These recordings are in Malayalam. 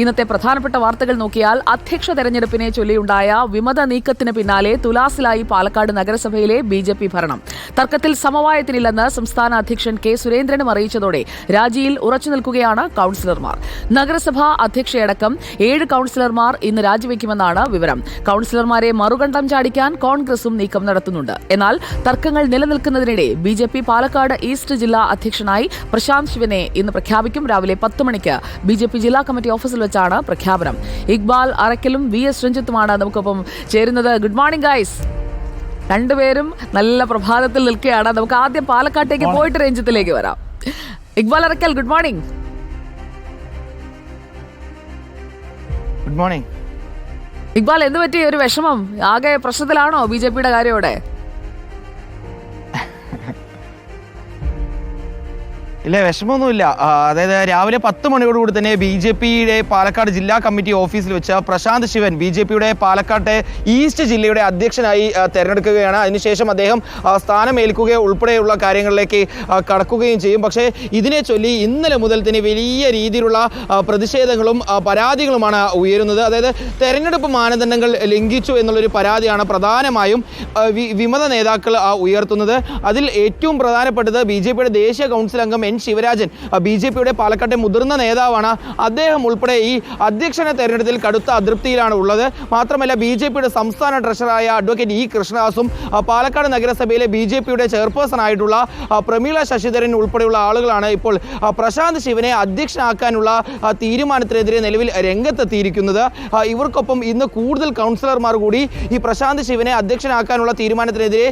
ഇന്നത്തെ പ്രധാനപ്പെട്ട വാർത്തകൾ നോക്കിയാൽ അധ്യക്ഷ തെരഞ്ഞെടുപ്പിനെ ചൊല്ലിയുണ്ടായ വിമത നീക്കത്തിന് പിന്നാലെ തുലാസിലായി പാലക്കാട് നഗരസഭയിലെ ബി ജെ പി ഭരണം. തർക്കത്തിൽ സമവായത്തിനില്ലെന്ന് സംസ്ഥാന അധ്യക്ഷൻ കെ സുരേന്ദ്രനും അറിയിച്ചതോടെ രാജിയിൽ ഉറച്ചു നിൽക്കുകയാണ് കൌൺസിലർമാർ. നഗരസഭാ അധ്യക്ഷയടക്കം ഏഴ് കൌൺസിലർമാർ ഇന്ന് രാജിവെക്കുമെന്നാണ് വിവരം. കൌൺസിലർമാരെ മറുകണ്ഠം ചാടിക്കാൻ കോൺഗ്രസും നീക്കം നടത്തുന്നുണ്ട്. എന്നാൽ തർക്കങ്ങൾ നിലനിൽക്കുന്നതിനിടെ B J P Palakkad east ജില്ലാ അധ്യക്ഷനായി പ്രശാന്ത് ശിവനെ ഇന്ന് പ്രഖ്യാപിക്കും. രാവിലെ പത്ത് മണിക്ക് ബി ജെ പി ജില്ലാ കമ്മിറ്റി ഓഫീസിൽ വെച്ചാണ് പ്രഖ്യാപനം. ഇക്ബാൽ അറക്കലും വി എസ് രഞ്ജിത്തുമാണ് നമുക്കൊപ്പം ചേരുന്നത്. ഗുഡ് മോർണിംഗ് ഗൈസ് രണ്ടുപേരും നല്ല പ്രഭാതത്തിൽ നിൽക്കുകയാണ്. നമുക്ക് ആദ്യം പാലക്കാട്ടേക്ക് പോയിട്ട് രഞ്ജിത്തിലേക്ക് വരാം. Iqbal Arakkal good morning good morning Iqbal എന്ത് പറ്റി? ഒരു വിഷമം? ആകെ പ്രശ്നത്തിലാണോ ബി ജെ പിയുടെ കാര്യമോടെ? ഇല്ല വിഷമമൊന്നുമില്ല അതായത് രാവിലെ പത്ത് മണിയോടുകൂടി തന്നെ ബി ജെ പിയുടെ പാലക്കാട് ജില്ലാ കമ്മിറ്റി ഓഫീസിൽ വെച്ച പ്രശാന്ത് ശിവൻ ബി ജെ പിയുടെ പാലക്കാട്ടെ ഈസ്റ്റ് ജില്ലയുടെ അധ്യക്ഷനായി തിരഞ്ഞെടുക്കുകയാണ്. അതിനുശേഷം അദ്ദേഹം സ്ഥാനം ഉൾപ്പെടെയുള്ള കാര്യങ്ങളിലേക്ക് കടക്കുകയും ചെയ്യും. പക്ഷേ ഇതിനെ ചൊല്ലി ഇന്നലെ മുതൽ തന്നെ വലിയ രീതിയിലുള്ള പ്രതിഷേധങ്ങളും പരാതികളുമാണ് ഉയരുന്നത്. അതായത് തെരഞ്ഞെടുപ്പ് മാനദണ്ഡങ്ങൾ ലംഘിച്ചു എന്നുള്ളൊരു പരാതിയാണ് പ്രധാനമായും വിമത നേതാക്കൾ ഉയർത്തുന്നത്. അതിൽ ഏറ്റവും പ്രധാനപ്പെട്ടത് ബി ജെ പിയുടെ ദേശീയ കൗൺസിൽ അംഗം എൻ. ശിവരാജൻ ബി ജെ പിയുടെ പാലക്കാട്ടെ മുതിർന്ന നേതാവാണ്. അദ്ദേഹം ഉൾപ്പെടെ ഈ അധ്യക്ഷനെ തെരഞ്ഞെടുപ്പിൽ കടുത്ത അതൃപ്തിയിലാണ് ഉള്ളത്. മാത്രമല്ല ബി ജെ പിയുടെ സംസ്ഥാന ട്രഷറായ അഡ്വക്കേറ്റ് ഇ കൃഷ്ണദാസും പാലക്കാട് നഗരസഭയിലെ ബി ജെ പിയുടെ ചെയർപേഴ്സൺ ആയിട്ടുള്ള പ്രമീള ശശിധരൻ ഉൾപ്പെടെയുള്ള ആളുകളാണ് ഇപ്പോൾ പ്രശാന്ത് ശിവനെ അധ്യക്ഷനാക്കാനുള്ള തീരുമാനത്തിനെതിരെ നിലവിൽ രംഗത്തെത്തിയിരിക്കുന്നത്. ഇവർക്കൊപ്പം ഇന്ന് കൂടുതൽ കൗൺസിലർമാർ കൂടി ഈ പ്രശാന്ത് ശിവനെ അധ്യക്ഷനാക്കാനുള്ള തീരുമാനത്തിനെതിരെ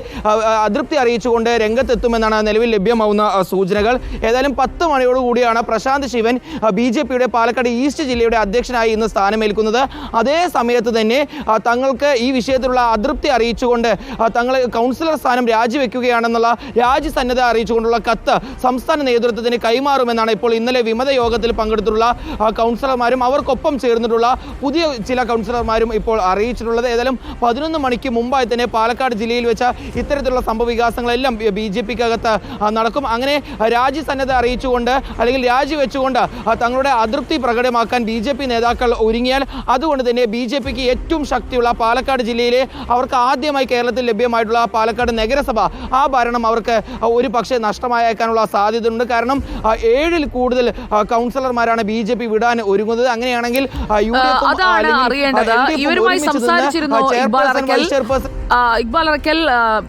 അതൃപ്തി അറിയിച്ചുകൊണ്ട് രംഗത്തെത്തുമെന്നാണ് നിലവിൽ ലഭ്യമാവുന്ന സൂചനകൾ. ഏതായാലും പത്ത് മണിയോടുകൂടിയാണ് പ്രശാന്ത് ശിവൻ ബി ജെ പിയുടെ പാലക്കാട് ഈസ്റ്റ് ജില്ലയുടെ അധ്യക്ഷനായി ഇന്ന് സ്ഥാനമേൽക്കുന്നത്. അതേ സമയത്ത് തന്നെ തങ്ങൾക്ക് ഈ വിഷയത്തിലുള്ള അതൃപ്തി അറിയിച്ചുകൊണ്ട് തങ്ങൾ കൗൺസിലർ സ്ഥാനം രാജിവെക്കുകയാണെന്നുള്ള രാജിസന്നദ്ധ അറിയിച്ചുകൊണ്ടുള്ള കത്ത് സംസ്ഥാന നേതൃത്വത്തിന് കൈമാറുമെന്നാണ് ഇപ്പോൾ ഇന്നലെ വിമത യോഗത്തിൽ പങ്കെടുത്തിട്ടുള്ള കൗൺസിലർമാരും അവർക്കൊപ്പം ചേർന്നിട്ടുള്ള പുതിയ ചില കൗൺസിലർമാരും ഇപ്പോൾ അറിയിച്ചിട്ടുള്ളത്. ഏതായാലും പതിനൊന്ന് മണിക്ക് മുമ്പായി തന്നെ പാലക്കാട് ജില്ലയിൽ വെച്ച ഇത്തരത്തിലുള്ള സംഭവ വികാസങ്ങളെല്ലാം ബി ജെ പിക്കകത്ത് നടക്കും. അങ്ങനെ രാജ്യസന്നദ്ധ അറിയിച്ചുകൊണ്ട് അല്ലെങ്കിൽ രാജിവെച്ചുകൊണ്ട് തങ്ങളുടെ അതൃപ്തി പ്രകടമാക്കാൻ ബി ജെ പി നേതാക്കൾ ഒരുങ്ങിയാൽ അതുകൊണ്ട് തന്നെ ബി ജെ പിക്ക് ഏറ്റവും ശക്തിയുള്ള പാലക്കാട് ജില്ലയിലെ അവർക്ക് ആദ്യമായി കേരളത്തിൽ ലഭ്യമായിട്ടുള്ള പാലക്കാട് നഗരസഭ ആ ഭരണം അവർക്ക് ഒരു പക്ഷേ നഷ്ടമായേക്കാനുള്ള സാധ്യതയുണ്ട്. കാരണം ഏഴിൽ കൂടുതൽ കൗൺസിലർമാരാണ് ബി ജെ പി വിടാൻ ഒരുങ്ങുന്നത്. അങ്ങനെയാണെങ്കിൽ യു ഡി എഫും, chairperson, vice chairperson Iqbal Arakkal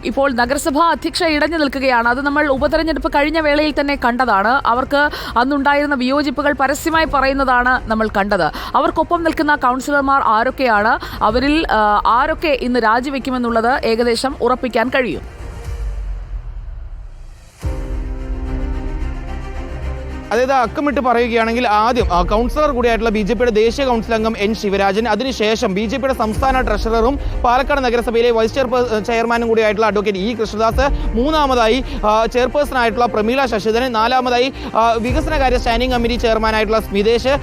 ഇപ്പോൾ നഗരസഭാ അധ്യക്ഷ ഇടഞ്ഞു നിൽക്കുകയാണ്. അത് നമ്മൾ ഉപതെരഞ്ഞെടുപ്പ് കഴിഞ്ഞ വേളയിൽ തന്നെ കണ്ടതാണ്. അവർക്ക് അന്നുണ്ടായിരുന്ന വിയോജിപ്പുകൾ പരസ്യമായി പറയുന്നതാണ് നമ്മൾ കണ്ടത്. അവർക്കൊപ്പം നിൽക്കുന്ന കൗൺസിലർമാർ ആരൊക്കെയാണ്? അവരിൽ ആരൊക്കെ ഇന്ന് രാജിവെക്കുമെന്നുള്ളത് ഏകദേശം ഉറപ്പിക്കാൻ കഴിയും. അതായത് അക്കമിട്ട് പറയുകയാണെങ്കിൽ ആദ്യം കൗൺസിലർ കൂടിയായിട്ടുള്ള ബി ജെ പിയുടെ ദേശീയ കൗൺസിൽ അംഗം എൻ ശിവരാജൻ അതിനുശേഷം ബി ജെ പിയുടെ സംസ്ഥാന ട്രഷററും പാലക്കാട് നഗരസഭയിലെ വൈസ് ചെയർപേ ചെയർമാനും കൂടിയായിട്ടുള്ള അഡ്വക്കേറ്റ് ഇ കൃഷ്ണദാസ് മൂന്നാമതായി ചെയർപേഴ്സൺ ആയിട്ടുള്ള പ്രമീള ശശിധരൻ നാലാമതായി വികസനകാര്യ സ്റ്റാൻഡിംഗ് കമ്മിറ്റി ചെയർമാനായിട്ടുള്ള സ്മിതേഷ്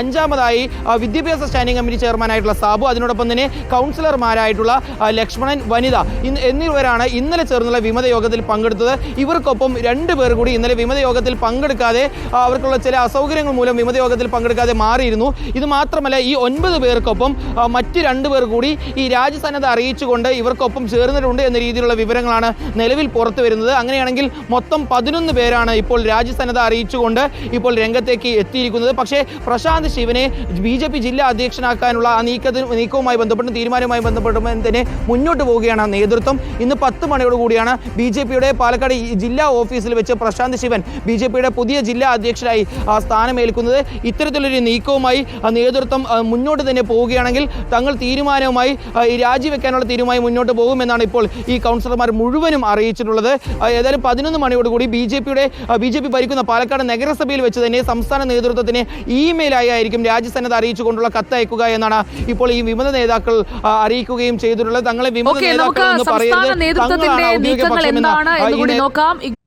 അഞ്ചാമതായി വിദ്യാഭ്യാസ സ്റ്റാൻഡിംഗ് കമ്മിറ്റി ചെയർമാനായിട്ടുള്ള സാബു അതിനോടൊപ്പം തന്നെ കൗൺസിലർമാരായിട്ടുള്ള ലക്ഷ്മണൻ വനിത. എന്നിവരാണ് ഇന്നലെ ചേർന്നുള്ള വിമത യോഗത്തിൽ പങ്കെടുത്തത്. ഇവർക്കൊപ്പം രണ്ട് പേർ കൂടി ഇന്നലെ വിമത യോഗത്തിൽ പങ്കെടുക്കാതെ അവർക്കുള്ള ചില അസൗകര്യങ്ങൾ മൂലം വിമത യോഗത്തിൽ പങ്കെടുക്കാതെ മാറിയിരുന്നു. ഇത് മാത്രമല്ല ഈ ഒൻപത് പേർക്കൊപ്പം മറ്റ് രണ്ട് പേർ കൂടി ഈ രാജ്യസന്നദ്ധ അറിയിച്ചുകൊണ്ട് ഇവർക്കൊപ്പം ചേർന്നിട്ടുണ്ട് എന്ന രീതിയിലുള്ള വിവരങ്ങളാണ് നിലവിൽ പുറത്തു വരുന്നത്. അങ്ങനെയാണെങ്കിൽ മൊത്തം പതിനൊന്ന് പേരാണ് ഇപ്പോൾ രാജ്യസന്നദ്ധ അറിയിച്ചുകൊണ്ട് ഇപ്പോൾ രംഗത്തേക്ക് എത്തിയിരിക്കുന്നത്. പക്ഷേ പ്രശാന്ത് ശിവനെ ബി ജെ പി ജില്ലാ അധ്യക്ഷനാക്കാനുള്ള ആ നീക്കത്തിന് നീക്കവുമായി ബന്ധപ്പെട്ട് തീരുമാനവുമായി ബന്ധപ്പെട്ട് തന്നെ മുന്നോട്ട് പോവുകയാണ് നേതൃത്വം. ഇന്ന് പത്ത് മണിയോടുകൂടിയാണ് ബി ജെ പിയുടെ പാലക്കാട് ജില്ലാ ഓഫീസിൽ വെച്ച് പ്രശാന്ത് ശിവൻ ബി ജെ പിയുടെ പുതിയ ജില്ലാ അധ്യക്ഷരായി സ്ഥാനമേൽക്കുന്നത്. ഇത്തരത്തിലൊരു നീക്കവുമായി നേതൃത്വം മുന്നോട്ട് തന്നെ പോവുകയാണെങ്കിൽ തങ്ങൾ തീരുമാനവുമായി ഈ രാജിവെക്കാനുള്ള തീരുമാനം മുന്നോട്ട് പോകുമെന്നാണ് ഇപ്പോൾ ഈ കൗൺസിലർമാർ മുഴുവനും അറിയിച്ചിട്ടുള്ളത്. ഏതായാലും പതിനൊന്ന് മണിയോടുകൂടി ബി ജെ പിയുടെ ബി ജെ പി ഭരിക്കുന്ന പാലക്കാട് നഗരസഭയിൽ വെച്ച് തന്നെ സംസ്ഥാന നേതൃത്വത്തിന് ഇമെയിലായി ആയിരിക്കും രാജ്യസന്നദ്ധ അറിയിച്ചുകൊണ്ടുള്ള കത്ത് അയക്കുക എന്നാണ് ഇപ്പോൾ ഈ വിമത നേതാക്കൾ അറിയിക്കുകയും ചെയ്തിട്ടുള്ളത്. തങ്ങളെ വിമത നേതാക്കൾ എന്ന് നേതൃത്വത്തിന്റെ തങ്ങളാണ് ഔദ്യോഗിക പക്ഷമെന്ന്